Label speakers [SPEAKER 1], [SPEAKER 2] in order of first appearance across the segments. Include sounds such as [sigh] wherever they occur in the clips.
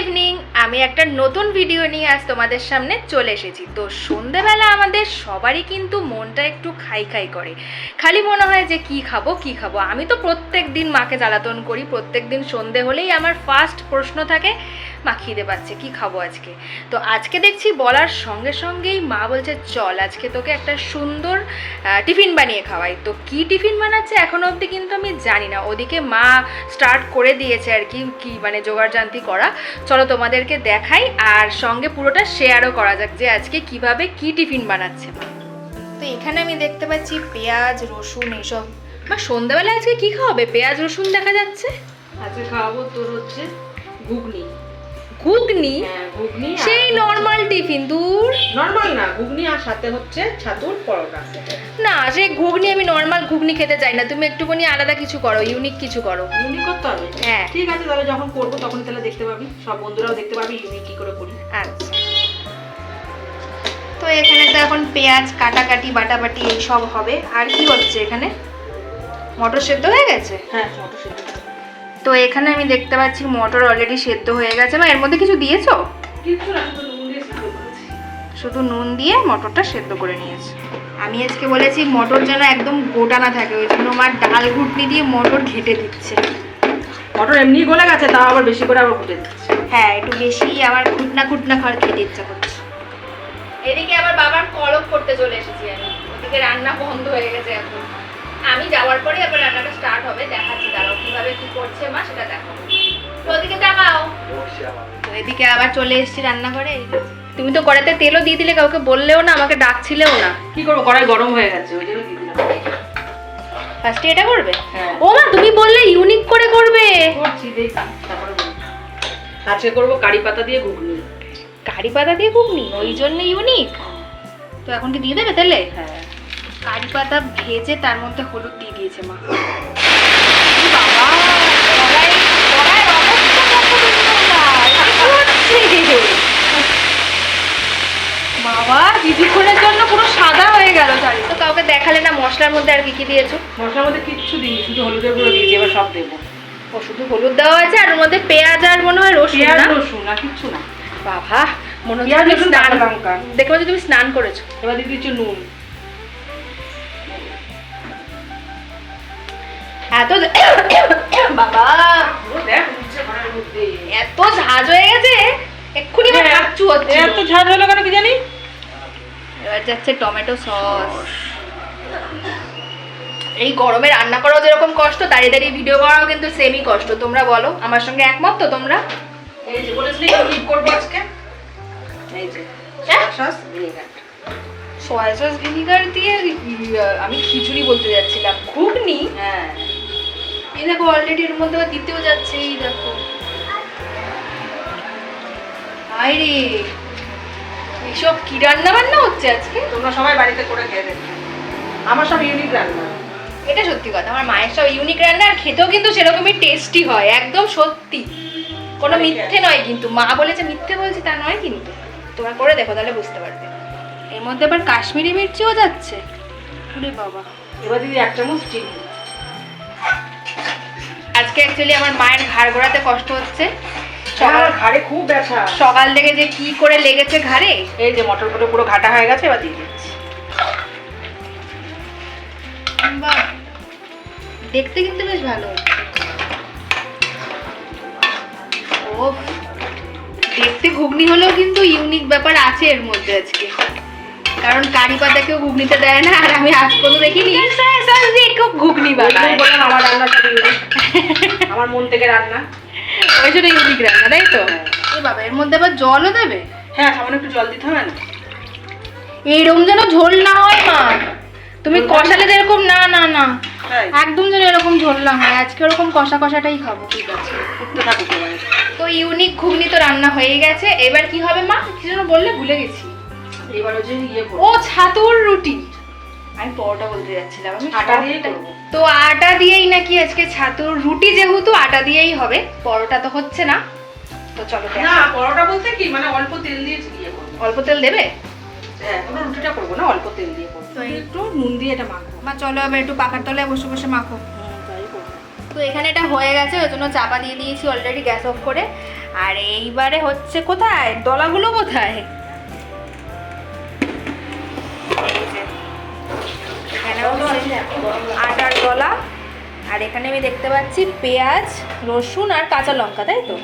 [SPEAKER 1] Evening আমি একটা নতুন ভিডিও নিয়ে আজ তোমাদের সামনে চলে এসেছি। তো সন্ধেবেলা আমাদের সবারই কিন্তু মনটা একটু খাই খাই করে। খালি মনে হয় যে কি খাব কি খাব? আমি তো প্রত্যেক দিন মাকে জ্বালাতন করি প্রত্যেক দিন সন্ধে হলেই আমার ফার্স্ট প্রশ্ন থাকে মা খিদে পাচ্ছে কি খাব আজকে? তো আজকে দেখছি বলার সঙ্গে সঙ্গেই মা বলছে, চল আজকে তোকে একটা সুন্দর টিফিন বানিয়ে খাওয়াই। তো কি টিফিন বানাচ্ছে এখনও অবধি কিন্তু আমি জানি না। ওদিকে মা স্টার্ট করে দিয়েছে আর কি কি মানে জোগাড়জান্তি করা। চলো তোমাদেরকে দেখাই আর সঙ্গে পুরোটা শেয়ারও করা যাক যে আজকে কীভাবে কি টিফিন বানাচ্ছে মা। তো এখানে আমি দেখতে পাচ্ছি পেঁয়াজ, রসুন এইসব। মা, সন্ধ্যাবেলা আজকে কি খাওয়াবে? পেঁয়াজ, রসুন দেখা যাচ্ছে?
[SPEAKER 2] আজকে খাওয়াবো তোর হচ্ছে ঘুগনি।
[SPEAKER 1] ঘুগনি?
[SPEAKER 2] হ্যাঁ ঘুগনি
[SPEAKER 1] সেই নর্মাল টিফিন দূর।
[SPEAKER 2] নর্মাল না ঘুগনি আর সাথে হচ্ছে ছাতুর পরোটা
[SPEAKER 1] না সে ঘুগনি আমি নর্মাল ঘুগনি খেতে চাই না। তুমি একটুখানি আলাদা কিছু করো ইউনিক কিছু করো।
[SPEAKER 2] ইউনিক করতে হবে?
[SPEAKER 1] হ্যাঁ।
[SPEAKER 2] ঠিক আছে তাহলে যখন করব তখন তাহলে দেখতে পাবি। সব বন্ধুরাও দেখতে পাবি ইউনিক কি করে করি।
[SPEAKER 1] আচ্ছা। তো এখানে তো এখন পেঁয়াজ কাটাকাটি বাটাবাটি এই সব হবে। আর কি হচ্ছে এখানে? মটর সেদ্ধ হয়ে গেছে?
[SPEAKER 2] হ্যাঁ মটর সেদ্ধ।
[SPEAKER 1] তো এখানে আমি দেখতে পাচ্ছি মটর অলরেডি সেদ্ধ হয়ে গেছে। বা এর মধ্যে কিছু দিয়েছ?
[SPEAKER 2] কিছু না শুধু নুন দিয়ে
[SPEAKER 1] মটরটা সেদ্ধ করে নিয়েছে। আমি আজকে বলেছি মটর যেন একদম গোটা না থাকে ওই জন্য আমার ডাল ঘুটনি দিয়ে মটর ঘেটে দিচ্ছে।
[SPEAKER 2] মটর এমনি গলে গেছে তাও আবার বেশি করে আবার ফুটে দিচ্ছে।
[SPEAKER 1] হ্যাঁ একটু বেশি আবার ঘুটনা ঘুটনা খাওয়ার খেতে ইচ্ছা করছে। এদিকে আবার বাবার কলক করতে চলে এসেছি আমি। ওদিকে রান্না বন্ধ হয়ে গেছে এখন। আমি যাওয়ার পরে আবার রান্নাটা স্টার্ট হবে দেখা কীভাবে কি করছে মা সেটা দেখো। ওদিকে তাকাও। তো এদিকে আবার চলে এসেছি রান্নাঘরে। তুমি তো কড়াতে তেলও দিয়ে দিলে কাউকে বললেও না আমাকে ডাকছিলেও না।
[SPEAKER 2] কি করব? কড়াই গরম হয়ে গেছে ওই জন্য দিয়ে দিলাম।
[SPEAKER 1] ফার্স্টে এটা করবে?
[SPEAKER 2] হ্যাঁ।
[SPEAKER 1] ও মা তুমি বললে ইউনিক করে করবে।
[SPEAKER 2] করছি দেখি তারপরে আজকে করব কারি পাতা দিয়ে ঘুগনি।
[SPEAKER 1] কারি পাতা দিয়ে ঘুগনি? ওই জন্য ইউনিক তো এখন কি দিয়ে দেবে তাহলে?
[SPEAKER 2] হ্যাঁ।
[SPEAKER 1] কারি পাতা ভেজে তার মধ্যে হলুদ দিয়ে দিয়েছে মা এ বাবা, কড়াই- কড়াইয়ের অবস্থা দেখো তোমরা, এ কি হচ্ছে? বাবা কিছুক্ষণের জন্য পুরো সাদা হয়ে গেল চারি তো কাউকে দেখালে না মশলার মধ্যে আর কি কি দিয়েছ?
[SPEAKER 2] মশলার মধ্যে কিচ্ছু দিইনি শুধু হলুদের গুঁড়ো দিয়েছি এবার সব দেবো।
[SPEAKER 1] ও শুধু হলুদ দেওয়া আছে আর ওর মধ্যে পেঁয়াজ আর মনে হয় রসুন না?
[SPEAKER 2] রসুন আর কিচ্ছু না।
[SPEAKER 1] বাবা মনে হচ্ছে তুমি
[SPEAKER 2] রসুন
[SPEAKER 1] স্নান
[SPEAKER 2] লঙ্কা
[SPEAKER 1] দেখতে পাচ্ছি তুমি স্নান করেছ।
[SPEAKER 2] এবার দিয়ে দিচ্ছি নুন।
[SPEAKER 1] এত বাবা
[SPEAKER 2] দেখ
[SPEAKER 1] এত ঝাঁজ হয়ে গেছে এক্ষুনি আমার
[SPEAKER 2] হ্যাঁ,
[SPEAKER 1] কাচ্চু হচ্ছে
[SPEAKER 2] এত ঝাল হলো কেন কি জানি?
[SPEAKER 1] এবার যাচ্ছে টমেটো সস। এই গরমে রান্না করাও যেরকম কষ্ট দাঁড়িয়ে দাঁড়িয়ে ভিডিও করাও কিন্তু সেমই কষ্ট। তোমরা বলো আমার সঙ্গে একমত তো তোমরা?
[SPEAKER 2] এই যে বলেছিলি ইউনিক করব আজকে। এই যে
[SPEAKER 1] হ্যাঁ?
[SPEAKER 2] Sauce vinegar
[SPEAKER 1] soya sauce vinegar দিয়ে আমি খিচুড়ি বলতে যাচ্ছিলাম। ঘুগনি?
[SPEAKER 2] হ্যাঁ।
[SPEAKER 1] এই দেখো অলরেডি এর মধ্যে দিতেও যাচ্ছে এই দেখো। আরে এইসব কি রান্না বান্না হচ্ছে আজকে?
[SPEAKER 2] তোমরা সবাই বাড়িতে করে খেয়ে দেবে আমার সব ইউনিক রান্না।
[SPEAKER 1] এটা সত্যি কথা আমার মায়ের সব ইউনিক রান্না আর খেতেও কিন্তু সেরকমই টেস্টি হয় একদম সত্যি। কোনো মিথ্যে নয় কিন্তু মা বলেছে মিথ্যে বলছি তা নয় কিন্তু। তোমরা করে দেখো তাহলে বুঝতে পারবে। এর মধ্যে আবার কাশ্মীরি মির্চিও যাচ্ছে। ওরে বাবা।
[SPEAKER 2] এবার দিদি এক চামচ চিনি।
[SPEAKER 1] আজকে অ্যাকচুয়ালি আমার মায়ের ঘাড় ঘোরাতে কষ্ট হচ্ছে।
[SPEAKER 2] আমার
[SPEAKER 1] সকাল
[SPEAKER 2] ঘাড়ে খুব ব্যথা।
[SPEAKER 1] সকাল থেকে যে কি করে লেগেছে ঘাড়ে?
[SPEAKER 2] এই যে মটর পুরো ঘাটা হয়ে গেছে এবার দিয়ে দিচ্ছি।
[SPEAKER 1] বাহ। দেখতে কিন্তু বেশ ভালো। ও দেখতে ঘুগনি হলেও কিন্তু ইউনিক ব্যাপার আছে এর মধ্যে আজকে। কারণ কারি পাতা কেউ ঘুগনিতে দেয় না আর আমি আজ পর্যন্ত দেখিনি। কেউ ঘুগনি বানায়।
[SPEAKER 2] বললাম আমার ইউনিক আমার মন থেকে রান্না।
[SPEAKER 1] ওই জন্য ইউনিক রান্না তাই তো? এ বাবা এর মধ্যে আবার জলও দেবে?
[SPEAKER 2] হ্যাঁ সামান্য একটু জল দিতে হবে না?
[SPEAKER 1] এইরকম যেন ঝোল না হয় মা। তুমি কষালে যেরকম না না না। একদম যেন এরকম ঝোল না হয়। আজকে ওরকম কষা কষাটাই খাব। ঠিক আছে তো ইউনিক ঘুগনি তো রান্না হয়ে গেছে। এবার কি হবে মা? কি যেন বললে ভুলে গেছি।
[SPEAKER 2] এবার ইয়ে
[SPEAKER 1] ও ছাতুর রুটি। আমি পরোটা বলতে যাচ্ছিলাম আমি
[SPEAKER 2] আটা করব।
[SPEAKER 1] তো আটা দিয়েই নাকি আজকে ছাতুর রুটি যেহেতু আটা দিয়েই হবে। পরোটা তো হচ্ছে না। তো চলো
[SPEAKER 2] না পরোটা বলতে কি? মানে অল্প তেল দিয়ে ইয়ে
[SPEAKER 1] অল্প তেল দেবে?
[SPEAKER 2] হ্যাঁ রুটিটা করব না অল্প তেল দিয়ে করব। একটু নুন দিয়ে এটা মাখবো।
[SPEAKER 1] মা চলো এবার একটু পাখার তলায় বসে বসে মাখো।
[SPEAKER 2] করব।
[SPEAKER 1] তো এখানে এটা হয়ে গেছে ওই জন্য চাপা দিয়ে দিয়েছি অলরেডি গ্যাস অফ করে। আর এইবারে হচ্ছে কোথায়? দলাগুলো কোথায়? আটার দলা আর এখানে আমি দেখতে পাচ্ছি পেঁয়াজ রসুন আর কাঁচা লঙ্কা তাই তো?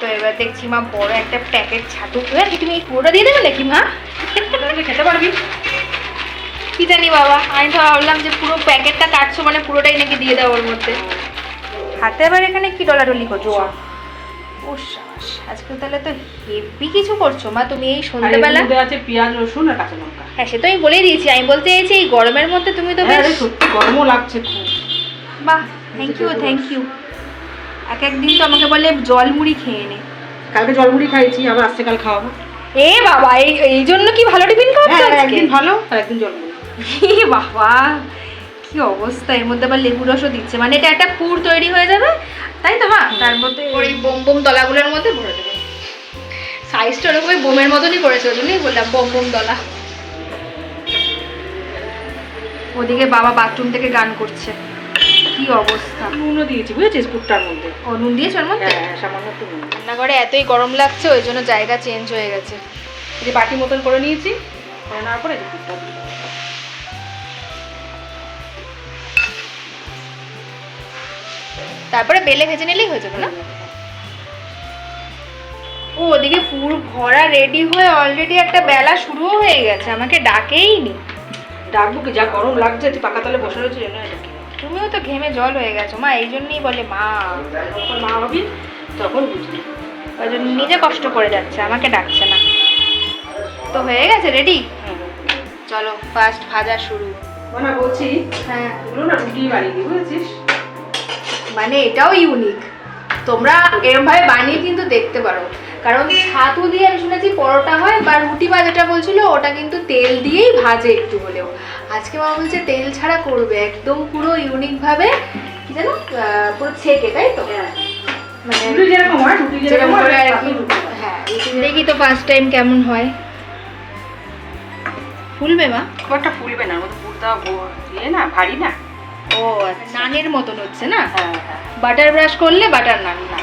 [SPEAKER 1] তো এবার দেখছি মা বড় একটা প্যাকেট ছাতু এবার তুমি পুরোটা দিয়ে দেবে নাকি মা?
[SPEAKER 2] খেতে পারবি?
[SPEAKER 1] কি জানি বাবা আমি তো ভাবলাম যে পুরো প্যাকেটটা কাটছো মানে পুরোটাই নাকি দিয়ে দাও ওর মধ্যে। হাতে আবার এখানে কি ডলাডলি করছ? ও আজকে তাহলে তো হেভি কিছু করছ। মা তুমি এই সন্ধ্যেবেলা
[SPEAKER 2] আছে পেঁয়াজ রসুন আর কাঁচা লঙ্কা।
[SPEAKER 1] হ্যাঁ সে তো আমি বলেই দিয়েছি। আমি বলতে চাইছি এই গরমের মধ্যে তুমি তো
[SPEAKER 2] হ্যাঁ
[SPEAKER 1] বেশ
[SPEAKER 2] সত্যি গরমও লাগছে খুব।
[SPEAKER 1] বাহ থ্যাংক ইউ থ্যাংক ইউ এক একদিন তো আমাকে বলে জল মুড়ি খেয়ে নে।
[SPEAKER 2] কালকে জলমুড়ি খাইছি আবার আসছে কাল খাওয়াবো।
[SPEAKER 1] এ বাবা এই এই জন্য কি ভালো টিফিন খাচ্ছ
[SPEAKER 2] হ্যাঁ
[SPEAKER 1] আজকে
[SPEAKER 2] একদিন ভালো আর একদিন জলমুড়ি
[SPEAKER 1] এ বাবা কি অবস্থা এর মধ্যে আবার লেবু রসও দিচ্ছে। মানে এটা একটা পুর তৈরি হয়ে যাবে তাই তো মা? তার মধ্যে ওই বোম বোম দলাগুলোর মধ্যে ভরে দেবে। সাইজটা ওরকম ওই বোমের মতনই করেছে ওই জন্যই বললাম বোম বোম দলা ওদিকে বাবা বাথরুম থেকে গান করছে। কি অবস্থা?
[SPEAKER 2] নুনও দিয়েছি বুঝেছিস পুরটার মধ্যে?
[SPEAKER 1] ও নুন দিয়েছে ওর মধ্যে?
[SPEAKER 2] হ্যাঁ সামান্য একটু নুন।
[SPEAKER 1] রান্নাঘরে এতই গরম লাগছে ওই জন্য জায়গা চেঞ্জ হয়ে গেছে।
[SPEAKER 2] এই যে বাটি মতন করে নিয়েছি করে নেওয়ার পরে এই পুরটা দিয়ে
[SPEAKER 1] তারপরে বেলে ভেজে নিলেই হয়ে যাবে না? ও ওদিকে পুর ভরা রেডি হয়ে অলরেডি একটা বেলা শুরুও হয়ে গেছে আমাকে ডাকেই নি
[SPEAKER 2] ডাকবো কি? যা গরম লাগছে তুই পাকা তলে বসে রয়েছে জন্য এটা কি
[SPEAKER 1] তুমিও তো ঘেমে জল হয়ে গেছো মা এই জন্যই বলে মা।
[SPEAKER 2] মা হবি তখন বুঝবি।
[SPEAKER 1] ওই জন্য নিজে কষ্ট করে যাচ্ছে আমাকে ডাকছে না। তো হয়ে গেছে রেডি চলো ফার্স্ট ভাজা শুরু।
[SPEAKER 2] মানে বলছি
[SPEAKER 1] হ্যাঁ।
[SPEAKER 2] এগুলো না রুটি বানিয়ে বুঝেছিস?
[SPEAKER 1] মানে এটাও ইউনিক তোমরা এরকম ভাবে বানিয়ে কিন্তু দেখতে পারো। কারণ ছাতু দিয়ে আমি শুনেছি পরোটা হয় বা রুটি বা যেটা বলছিল ওটা কিন্তু তেল দিয়েই ভাজে একটু হলেও। আজকে মা বলছে তেল ছাড়া করবে একদম পুরো ইউনিকভাবে কি জানো আহ, পুরো ছেকে তাই তো? মানে
[SPEAKER 2] হয় যেরকম হয়
[SPEAKER 1] করে আর
[SPEAKER 2] আর
[SPEAKER 1] কি।
[SPEAKER 2] রুটি।
[SPEAKER 1] দেখি তো ফার্স্ট টাইম কেমন হয়। ফুলবে মা?
[SPEAKER 2] খুব একটা ফুলবে না পুরটা ইয়ে না ভারী না।
[SPEAKER 1] ও আচ্ছা নানের মতন হচ্ছে না?
[SPEAKER 2] হ্যাঁ হ্যাঁ।
[SPEAKER 1] বাটার ব্রাশ করলে বাটার নান না।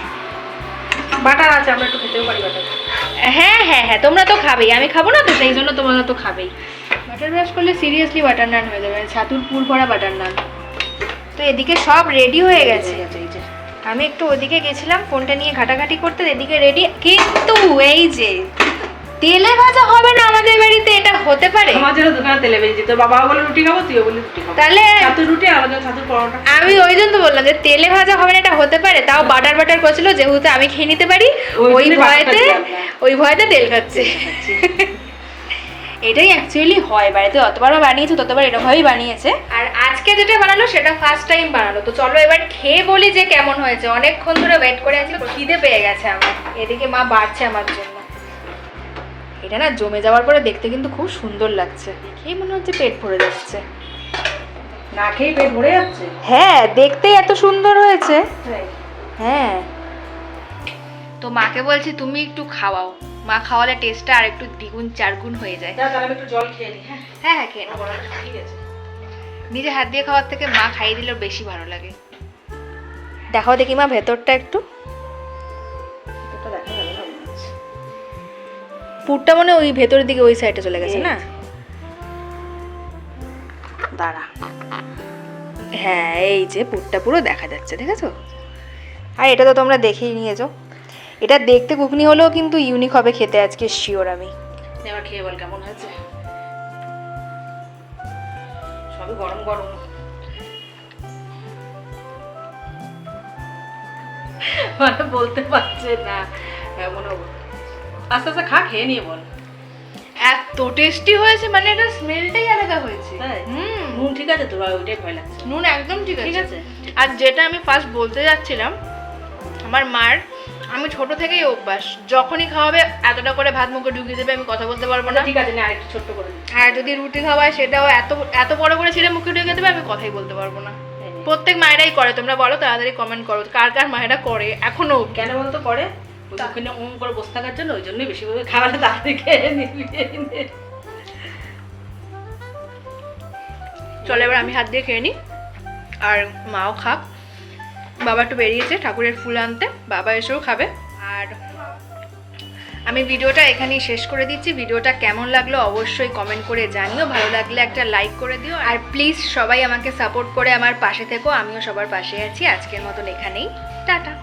[SPEAKER 2] বাটার আছে আমরা একটু খেতেও পারি বাটার।
[SPEAKER 1] হ্যাঁ হ্যাঁ হ্যাঁ তোমরা তো খাবেই। আমি খাব না তো সেই জন্য তোমরা তো খাবেই। বাটার ব্রাশ করলে সিরিয়াসলি বাটার নান হয়ে যাবে ছাতুর পুর ভরা বাটার নান তো এদিকে সব রেডি হয়ে গেছে। আমি একটু ওদিকে গেছিলাম ফোনটা নিয়ে ঘাটাঘাটি করতে এদিকে রেডি কিন্তু এই যে তেলে ভাজা হবে না আমাদের বাড়িতে এটা হতে পারে।
[SPEAKER 2] আমাদেরও দোকানে তেলে বেজে তোর বাবাও বলে রুটি খাব তুইও বলে রুটি খাব।
[SPEAKER 1] তাহলে
[SPEAKER 2] ছাতুর রুটি আর আমাদের ছাতুর পরোটা।
[SPEAKER 1] আমি ওই জন্য তো বললাম যে তেলে ভাজা হবে না এটা হতে পারে। তাও বাটার বাটার করছিল যেহেতু আমি খেয়ে নিতে পারি
[SPEAKER 2] ওই
[SPEAKER 1] ভয়েতে ওই ভয়েতে তেল খাচ্ছে। [laughs] এটাই অ্যাকচুয়ালি হয় বাড়িতে যতবার বানিয়েছে ততবার এরকমভাবেই বানিয়েছে। আর আজকে যেটা বানালো সেটা ফার্স্ট টাইম বানালো। তো চলো এবার খেয়ে বলি যে কেমন হয়েছে। অনেকক্ষণ ধরে ওয়েট করে আছি খিদে পেয়ে গেছে আমার। এদিকে মা বাড়ছে আমার জন্য। এটা না জমে যাওয়ার পরে দেখতে কিন্তু খুব সুন্দর লাগছে। দেখেই মনে হচ্ছে পেট ভরে যাচ্ছে।
[SPEAKER 2] না খেয়ে পেট ভরে যাচ্ছে?
[SPEAKER 1] হ্যাঁ দেখতেই এত সুন্দর হয়েছে। হ্যাঁ। তো মাকে বলছি তুমি একটু খাওয়াও। মা খাওয়ালে টেস্টটা আর একটু দ্বিগুণ চারগুণ হয়ে যায়।
[SPEAKER 2] আমি একটু জল খেয়ে নিই হ্যাঁ?
[SPEAKER 1] হ্যাঁ হ্যাঁ খেয়ে নাও।
[SPEAKER 2] ঠিক আছে।
[SPEAKER 1] নিজে হাত দিয়ে খাওয়ার থেকে মা খাইয়ে দিলেও বেশি ভালো লাগে। দেখাও দেখি মা ভেতরটা একটু। পুরটা মানে ওই ভেতরের দিকে ওই সাইডে চলে গেছে না? দাঁড়া। হ্যাঁ এই যে পুরটা পুরো দেখা যাচ্ছে দেখেছ? আর এটা তো তোমরা দেখেই নিয়েছো এটা দেখতে ঘুগনি হলেও কিন্তু ইউনিক হবে খেতে আজকে শিওর আমি।
[SPEAKER 2] এবার খেয়ে বল কেমন হয়েছে? সবই গরম গরম। মানে বলতে পারছে না। এমন অবস্থা। আস্তে আস্তে খা খেয়ে নিয়ে বল।
[SPEAKER 1] এত টেস্টি হয়েছে মানে এটা স্মেলটাই আলাদা হয়েছে। হুম।
[SPEAKER 2] নুন ঠিক আছে তোর ওইটাই ভয় লাগছে।
[SPEAKER 1] নুন একদম ঠিক
[SPEAKER 2] ঠিক
[SPEAKER 1] আছে।
[SPEAKER 2] আছে।
[SPEAKER 1] আর যেটা আমি ফার্স্ট বলতে যাচ্ছিলাম আমার মার আমি ছোট থেকেই অভ্যাস যখনই খাওয়াবে এতটা করে ভাত মুখে ঢুকিয়ে দেবে আমি কথা বলতে পারব না।
[SPEAKER 2] ঠিক আছে না আরেকটু ছোট্ট করে।
[SPEAKER 1] আর যদি রুটি খাওয়ায় সেটাও এত এত বড় করে ছিঁড়ে মুখে ঢুকে দেবে আমি কথাই বলতে পারব না। প্রত্যেক মায়েরাই করে তোমরা বলো তাড়াতাড়ি কমেন্ট করো কার কার মায়েরা করে এখনও
[SPEAKER 2] কেন বলতো করে? উম করে বসে থাকার জন্য ওই জন্যই বেশি করে তাড়াতাড়ি খেয়ে নিবি
[SPEAKER 1] চলো এবার আমি হাত দিয়ে খেয়ে নিই আর মাও খাক। বাবা একটু বেরিয়েছে ঠাকুরের ফুল আনতে। বাবা এসেও খাবে। আর আর আমি ভিডিওটা এখানেই শেষ করে দিচ্ছি। ভিডিওটা কেমন লাগল অবশ্যই কমেন্ট করে জানিও। ভালো লাগলে একটা লাইক করে দিও। আর প্লিজ সবাই আমাকে সাপোর্ট করে আমার পাশে থেকো। আমিও সবার পাশে আছি। আজকের মতন এখানেই। টাটা।